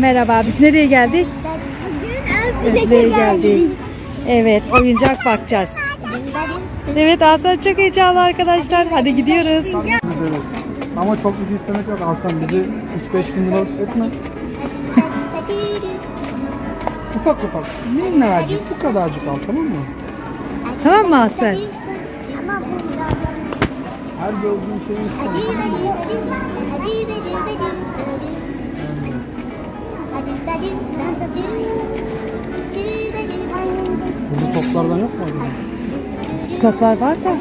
Merhaba, biz nereye geldik? Özde'ye geldik. Evet, oyuncak bakacağız. Evet, Aslan çok heyecanlı arkadaşlar. Hadi gidiyoruz. Ama çok bir şey istemek yok Aslan bizi 3-5 bin lira etme. Ufak ufak. Minnacık bu kadarcık al tamam mı? Tamam mı Aslan? Her gördüğün şeyi iste. Burada toplardan yok mu acaba? Kitaplar var da.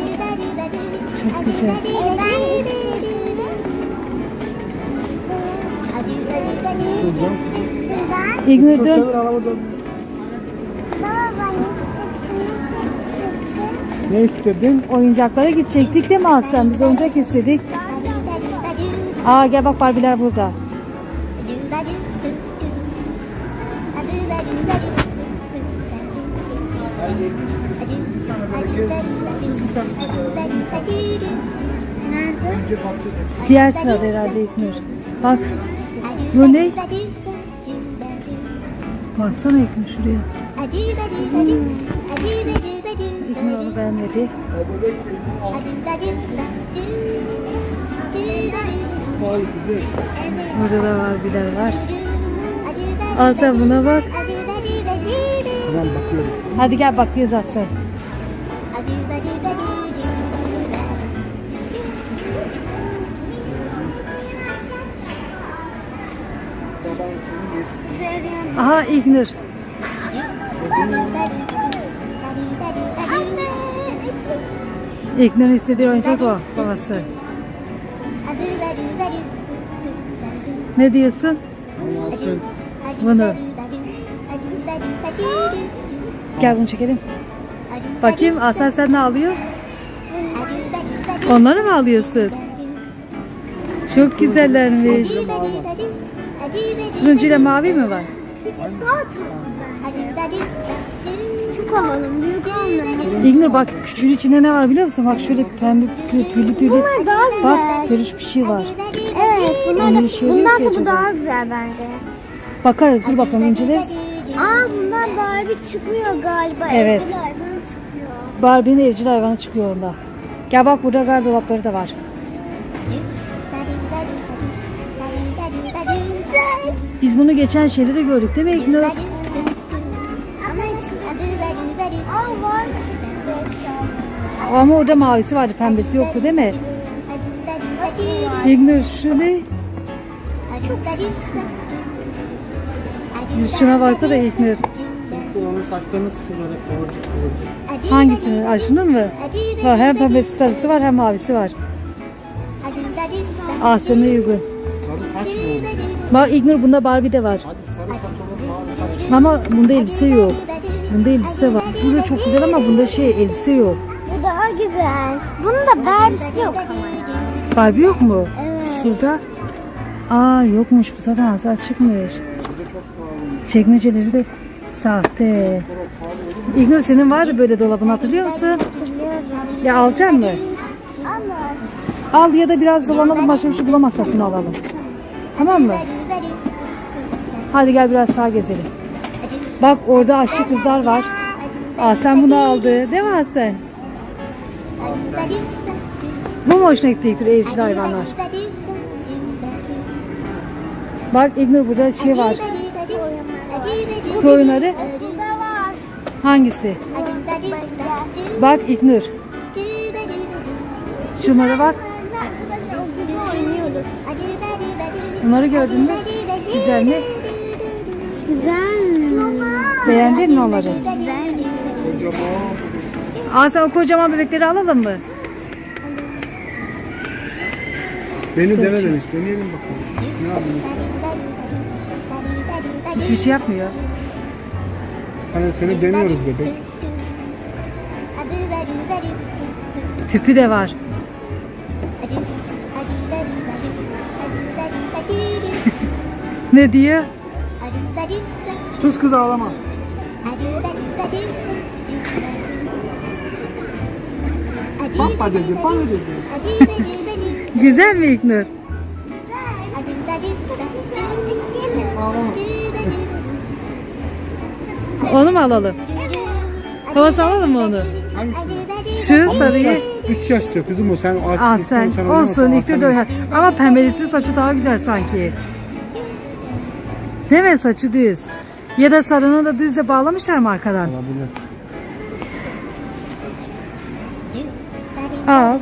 Çok güzel. İgnur dön. Ne istedin? Oyuncaklara gidecektik değil mi Aslan? Biz oyuncak istedik. Aa gel bak Barbie'ler burada. Diğer sırada herhalde İgnur. Bak Bu ne? baksana İgnur şuraya. İgnur onu beğenmedi. Burada da Barbie'ler var. Aslan buna bak. Tamam bakıyoruz. Hadi gel bakıyoruz Aslan. Aha İgnur. İgnur'un istediği oyuncak o babası. Ne diyorsun? Bunu. Gel bunu çekelim. Bakayım Aslan sen ne alıyor? Onları mı alıyorsun? Çok güzellermiş. Turuncu ile mavi mi var? Küçük alalım, büyük almayalım. İgnur bak küçüğün içinde ne var biliyor musun? Bak şöyle pembe tüylü tüylü tüylü. Bunlar daha güzel. Bak görüş bir şey var. Evet, bunlar da, ki bundansa bu daha güzel bence. Bakarız dur bakalım inceleriz. Aa bundan Barbie çıkmıyor galiba. Evet. Evcil hayvan çıkıyor. Barbie'nin evcil hayvanı çıkıyor onda. Gel bak burada gardıropları da var. Biz bunu geçen şeyde de gördük değil mi İgnur? Ama Aa var. Ama orada mavisi vardı pembesi yoktu değil mi? İgnur şu ne? Şuna baksana İgnur. Onun saçlarını sıkıyorlar hep kıvırcık kıvırcık. Hangisini? Aa, şunun mu? Ha, hem pembesi sarısı var hem mavisi var. Asya'na uygun. Sarı saç mı olur? Bak İgnur bunda Barbie de var. Hadi sarı saç olur mavi saç. Ama bunda elbise yok. Bunda elbise var. Bu da çok güzel ama bunda şey elbise yok. Bu daha güzel. Bunun da Barbie'si yok ama. Barbie yok mu? Evet. Şurada. Aa yokmuş bu zaten az açıkmış. Bu da çok pahalı. Çekmeceleri de sahte. İgnur senin vardı böyle dolabın hatırlıyor musun? Ya alacaksın mı? Al ya da biraz dolanalım başka bir şey bulamazsak bunu alalım. Tamam mı? Hadi gel biraz sağa gezelim. Bak orada aşçı kızlar var. Aa sen bunu aldı. Değil mi Hasan? Bu mu hoşuna gitti İgnur evcil hayvanlar? Bak İgnur burada şey var. Oyunları. var. Hangisi? Bak İgnur. Şunlara bak. Bunları gördün mü? Güzel mi? Güzel. Beğendin mi onları? Aa sen o kocaman bebekleri alalım mı? Beni dene demiş. Deneyelim bakalım. Ne yapayım? Hiçbir şey yapmıyor. Hani seni deniyoruz bebek. Tüpü de var. Ne diyor? Sus kız ağlama. Papa dedi, bana dedi. Güzel mi İknur? alalım. Onu mu alalım? Babası alalım mı onu? Şu sarıyı. 3 yaş diyor kızım o sen. Aa sen. Olsun ilk de oynar. Ama pembelisi saçı daha güzel sanki. Değil mi saçı düz? Ya da sarını da düzle bağlamışlar mı arkadan? Olabilir. Al.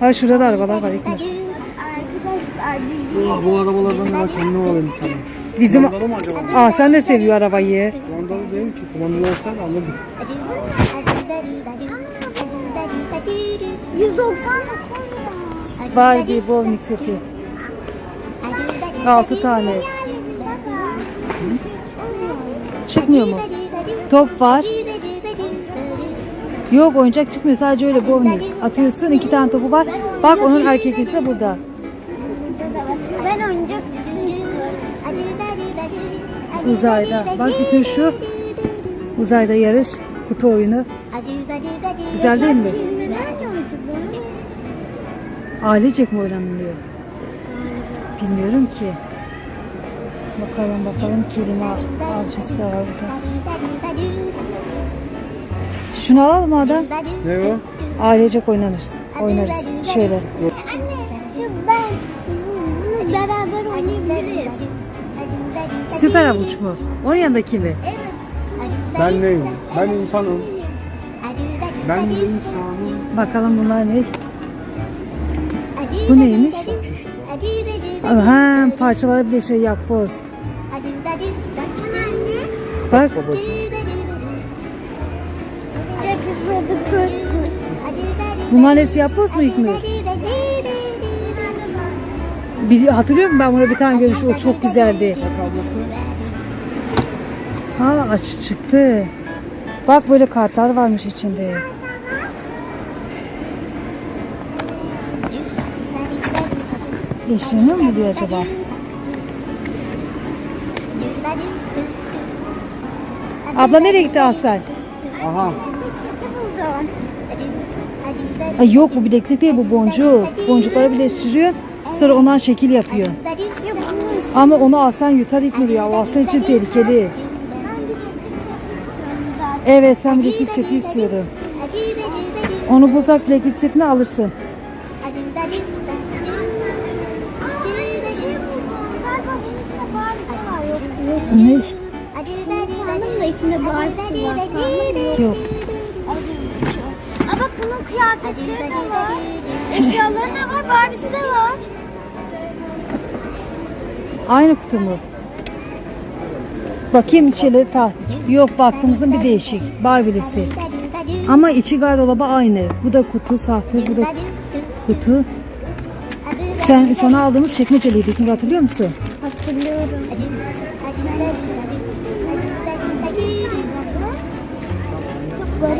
Ha şurada da arabalar var. Arkadaşlar bu arabalardan da bak kendim alayım tane. Bizim... Kumandalı mı acaba? Aa sen de seviyor arabayı. Kumandalı değil ki. Kumandalı olsaydı alırdık. 190 Barbie bowling seti. Altı tane. Çıkmıyor mu? Top var. Yok oyuncak çıkmıyor sadece öyle bowling. Atıyorsun iki tane topu var. Bak onun erkeklisi de burada. Uzayda. Bak bütün şu uzayda yarış kutu oyunu. Güzel değil mi? Ailecek mi oynanılıyor? Bilmiyorum ki. Bakalım bakalım kelime avcısı da var burada. Şunu alalım adam? Ne o? Ailecek oynanırız. Oynarız. Şöyle. Süper avuç mu? Onun yanındaki mi? Evet. Ben neyim? Ben insanım. Ben insanım. Bakalım bunlar ne? Bu neymiş? Ha, parçalara bir de şey yap boz. Bak bunların hepsi yap boz mu İlknur? Bir, hatırlıyor musun ben buna bir tane görmüş o çok güzeldi. Ha açı çıktı. Bak böyle kartlar varmış içinde. Eşliğini mi buluyor acaba? Abla nereye gitti Asel? Aha. Ay yok bu bileklik değil bu boncuk. Boncukları birleştiriyor. Sonra ondan şekil yapıyor. Ama onu alsan yutar İlknur ya. O alsan için tehlikeli. Evet sen bileklik seti istiyordun. Onu bulsak bileklik setini alırsın. Ne? Sandım da içinde Barbie'si var. Yok. Bak bunun kıyafetleri de var. Eşyaları da var, Barbie'si de var. Aynı kutu mu? Bakayım içleri ta. Yok baktığımızın bir değişik. Barbie'lisi. Ama içi gardırobı aynı. Bu da kutu sahte, bu da kutu. Sen sana aldığımız çekmeceliydi. İlknur hatırlıyor musun? Hatırlıyorum.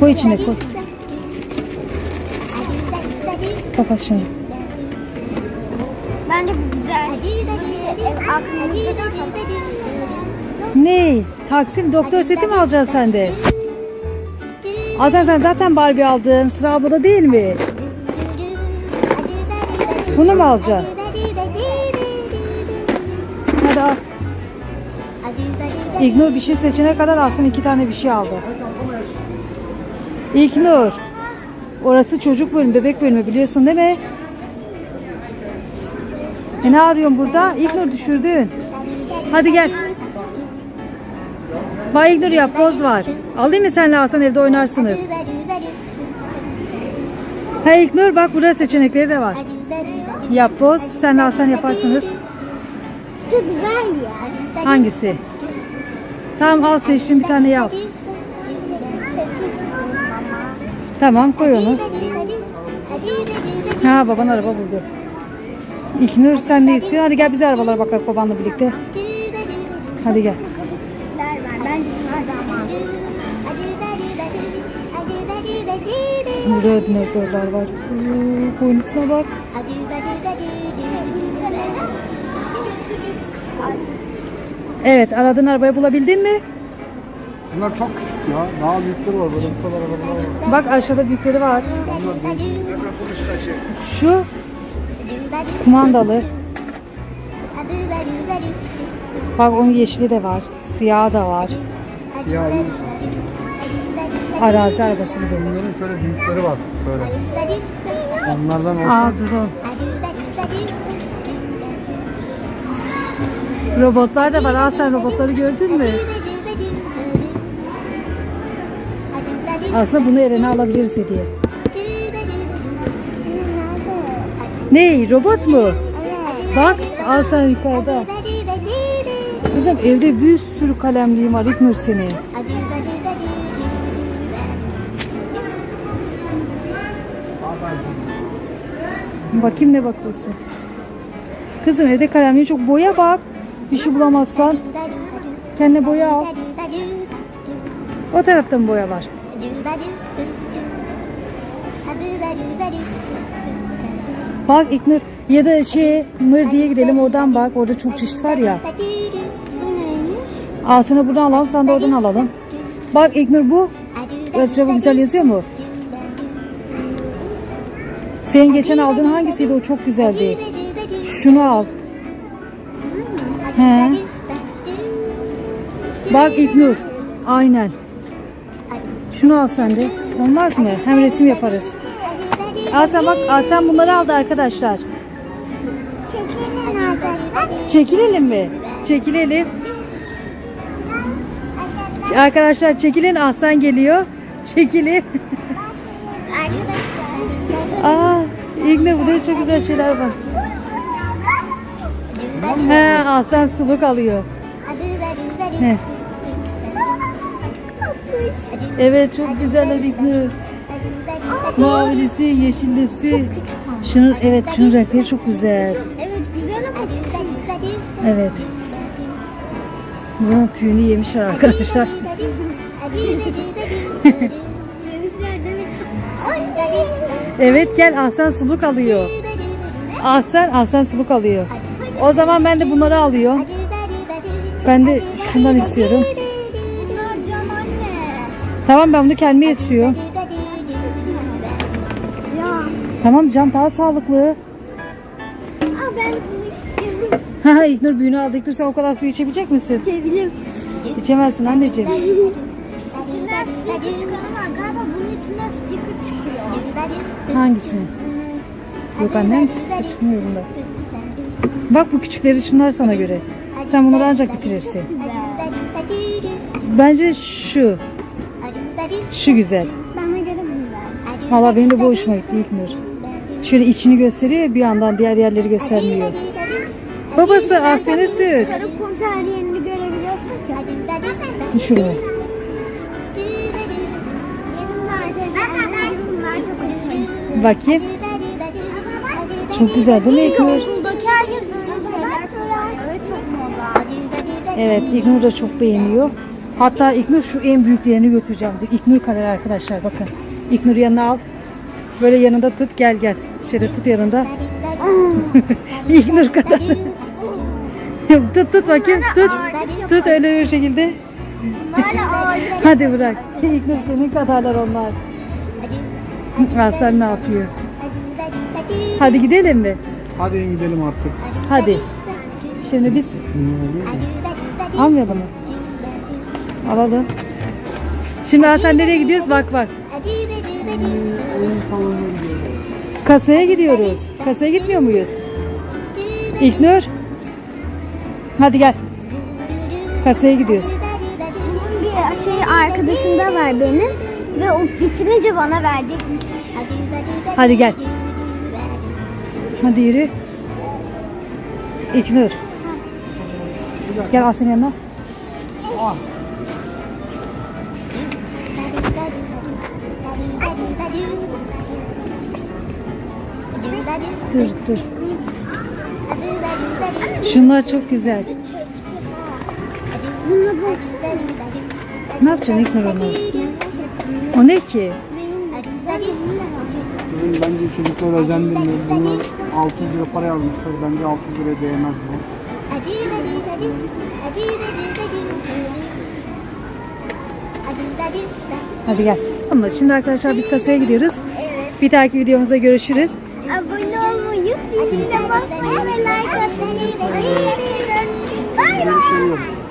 Koy içine koy. Kapat şunu. Bence güzel. Ne? Taksim doktor seti mi alacaksın sen de? Azan sen zaten Barbie aldın. Sıra ablada değil mi? Bunu mu alacaksın? Hadi al. İlknur bir şey seçene kadar alsın iki tane bir şey aldı. İlknur. Orası çocuk bölümü, bebek bölümü biliyorsun değil mi? E ne arıyorsun burada? İlknur düşürdün. Hadi gel. Bay İlknur yap poz var. Alayım mı senle alsan evde oynarsınız. Hey İlknur bak burada seçenekleri de var. Yap poz. Senle alsan yaparsınız. Çok güzel ya. Hangisi? Tamam al seçtim bir tane yap. Tamam koy onu. Ha baban araba buldu. İlknur sen ne istiyorsun? Hadi gel bize arabalara bakalım babanla birlikte. Hadi gel. Burada dinozorlar var. Boynuzuna bak. Evet aradığın arabayı bulabildin mi? Bunlar çok küçük ya. Daha büyükleri var. Böyle bu kadar arabalar var. Bak aşağıda büyükleri var. Şu kumandalı. Bak onun yeşili de var. Siyahı da var. Siyah iyi. Arazi arabasını dönüyor. Bunların şöyle büyükleri var. Şöyle. Onlardan olsa Aa drone. Robotlar da var. Aa sen robotları gördün mü? Aslında bunu Eren'e alabiliriz hediye. Ne? Robot mu? Bak al sen yukarıda. Kızım evde bir sürü kalemliğim var İknur senin. Bakayım ne bakıyorsun. Kızım evde kalemliğin çok boya bak. Bir şey bulamazsan kendine boya al. O tarafta mı boya var? Bak İknur ya da şey Mır diye gidelim oradan bak. Orada çok çeşit var ya. Ağzını buradan alalım sen de oradan alalım. Bak İknur bu. Acaba güzel yazıyor mu? Senin geçen aldığın hangisiydi o çok güzeldi. Şunu al. He. Bak İknur. Aynen. Şunu al sen de. Olmaz mı? Hem resim yaparız. Aslan bak Aslan bunları aldı arkadaşlar. Çekilelim mi? Çekilelim. Arkadaşlar çekilin Aslan geliyor. Çekilin. Aa, İlknur burada çok güzel şeyler var. He, Aslan suluk alıyor. He. Evet çok güzeller İlknur. Mavilisi, yeşillisi. Şunun evet şunun renkleri çok güzel. Evet güzel ama Evet. Bunun tüyünü yemişler arkadaşlar. Evet gel Aslan suluk alıyor. Aslan Aslan suluk alıyor. O zaman ben de bunları alıyorum. Ben de şundan istiyorum. Tamam ben bunu kendime istiyorum. Tamam cam daha sağlıklı. Aa ben bunu istiyorum. Ha İknur büyüğünü aldı. İknur sen o kadar su içebilecek misin? Çevirim. İçemezsin anneciğim. İçinden sticker çıkanı var. Galiba bunun içinden sticker çıkıyor. Hangisini? Yok annem sticker çıkmıyor bunda. Bak bu küçükleri şunlar sana göre. Sen bunları ancak bitirirsin. Bence şu. Şu güzel. Bana göre güzel. Valla benim de bu hoşuma gitti İlknur. Şöyle içini gösteriyor bir yandan diğer yerleri göstermiyor. Babası Asya'nı sür. Sarı komple her yerini görebiliyorsun ki. Düşürme. Bakayım. Çok güzel değil mi şeyler Evet İlknur da çok beğeniyor. Hatta İlknur şu en büyüklerini götüreceğim. İlknur kadar arkadaşlar bakın. İlknur yanına al. Böyle yanında tut gel gel. Şöyle tut yanında. İlknur kadar. tut tut bakayım tut. Tut öyle bir şekilde. Hadi bırak. İlknur senin kadarlar onlar. Aslan ne yapıyor? Hadi gidelim mi? hadi gidelim artık. Hadi. Şimdi biz almayalım mı? Alalım. Şimdi Hasan nereye gidiyoruz? Bak bak. Oyun salonuna gidiyoruz. Kasaya gidiyoruz. Kasaya gitmiyor muyuz? İlknur. Hadi gel. Kasaya gidiyoruz. Bir şey arkadaşım da var benim ve o bitirince bana verecekmiş. Hadi gel. Hadi yürü. İlknur. Gel Aslı'nın yanına. Dur dur. Şunlar çok güzel. Ne yapacaksın İlknur onu? O ne ki? Bizim bence çocuklar özendirmiyor. Bunu 600 lira para yazmışlar. Bence 600 liraya değmez bu. Hadi gel. Tamam şimdi arkadaşlar biz kasaya gidiyoruz. Bir dahaki videomuzda görüşürüz. Annemden basmayı ve like atmayı. Bye bye.